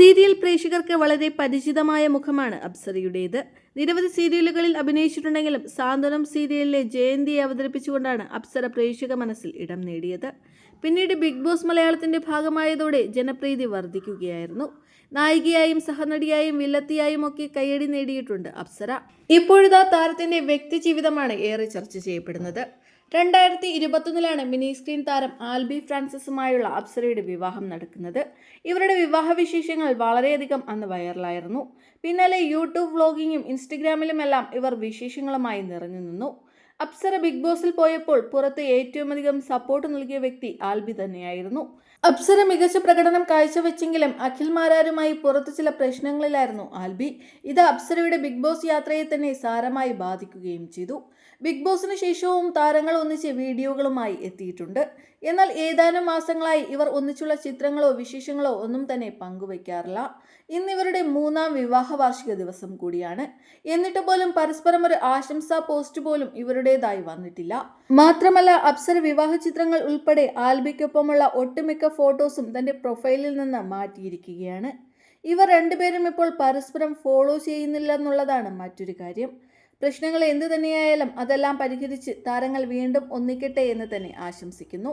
Serial പ്രേക്ഷകർക്ക് വളരെ പരിചിതമായ മുഖമാണ് അപ്സരയുടേത്. നിരവധി സീരിയലുകളിൽ അഭിനയിച്ചിട്ടുണ്ടെങ്കിലും സാന്ത്വനം സീരിയലിലെ ജയന്തിയെ അവതരിപ്പിച്ചുകൊണ്ടാണ് അപ്സര പ്രേക്ഷക മനസ്സിൽ ഇടം നേടിയത്. പിന്നീട് ബിഗ് ബോസ് മലയാളത്തിന്റെ ഭാഗമായതോടെ ജനപ്രീതി വർദ്ധിക്കുകയായിരുന്നു നായികയായും സഹനടിയായും വില്ലത്തിയായും ഒക്കെ കയ്യടി നേടിയിട്ടുണ്ട് അപ്സര. ഇപ്പോഴത്തെ താരത്തിന്റെ വ്യക്തി ജീവിതമാണ് ഏറെ ചർച്ച ചെയ്യപ്പെടുന്നത്. രണ്ടായിരത്തി ഇരുപത്തൊന്നിലാണ് മിനി സ്ക്രീൻ താരം ആൽബി ഫ്രാൻസിസുമായുള്ള അപ്സരയുടെ വിവാഹം നടക്കുന്നത്. ഇവരുടെ വിവാഹ വിശേഷങ്ങൾ വളരെയധികം അന്ന് വൈറലായിരുന്നു. പിന്നാലെ യൂട്യൂബ് വ്ളോഗിങ്ങും ഇൻസ്റ്റഗ്രാമിലുമെല്ലാം ഇവർ വിശേഷങ്ങളുമായി നിറഞ്ഞു നിന്നു. അപ്സര ബിഗ് ബോസിൽ പോയപ്പോൾ പുറത്ത് ഏറ്റവും അധികം സപ്പോർട്ട് നൽകിയ വ്യക്തി ആൽബി തന്നെയായിരുന്നു. അപ്സര മികച്ച പ്രകടനം കാഴ്ചവെച്ചെങ്കിലും അഖിൽ മാരാരുമായി പുറത്ത് ചില പ്രശ്നങ്ങളിലായിരുന്നു ആൽബി. ഇത് അപ്സരയുടെ ബിഗ് ബോസ് യാത്രയെ തന്നെ സാരമായി ബാധിക്കുകയും ചെയ്തു. ബിഗ് ബോസിന് ശേഷവും താരങ്ങൾ ഒന്നിച്ച് വീഡിയോകളുമായി എത്തിയിട്ടുണ്ട്. എന്നാൽ ഏതാനും മാസങ്ങളായി ഇവർ ഒന്നിച്ചുള്ള ചിത്രങ്ങളോ വിശേഷങ്ങളോ ഒന്നും തന്നെ പങ്കുവയ്ക്കാറില്ല ഇന്നിവരുടെ മൂന്നാം വിവാഹ വാർഷിക ദിവസം കൂടിയാണ്. എന്നിട്ട് പോലും പരസ്പരം ഒരു ആശംസാ പോസ്റ്റ് പോലും ഇവരുടേതായി വന്നിട്ടില്ല. മാത്രമല്ല അപ്സര വിവാഹ ചിത്രങ്ങൾ ഉൾപ്പെടെ ആൽബിക്കൊപ്പമുള്ള ഒട്ടുമിക്ക ഫോട്ടോസും തന്റെ പ്രൊഫൈലിൽ നിന്ന് മാറ്റിയിരിക്കുകയാണ്. ഇവർ രണ്ടുപേരും ഇപ്പോൾ പരസ്പരം ഫോളോ ചെയ്യുന്നില്ല എന്നുള്ളതാണ് മറ്റൊരു കാര്യം. പ്രശ്നങ്ങൾ എന്തു തന്നെയായാലും അതെല്ലാം പരിഹരിച്ച് താരങ്ങൾ വീണ്ടും ഒന്നിക്കട്ടെ എന്ന് തന്നെ ആശംസിക്കുന്നു.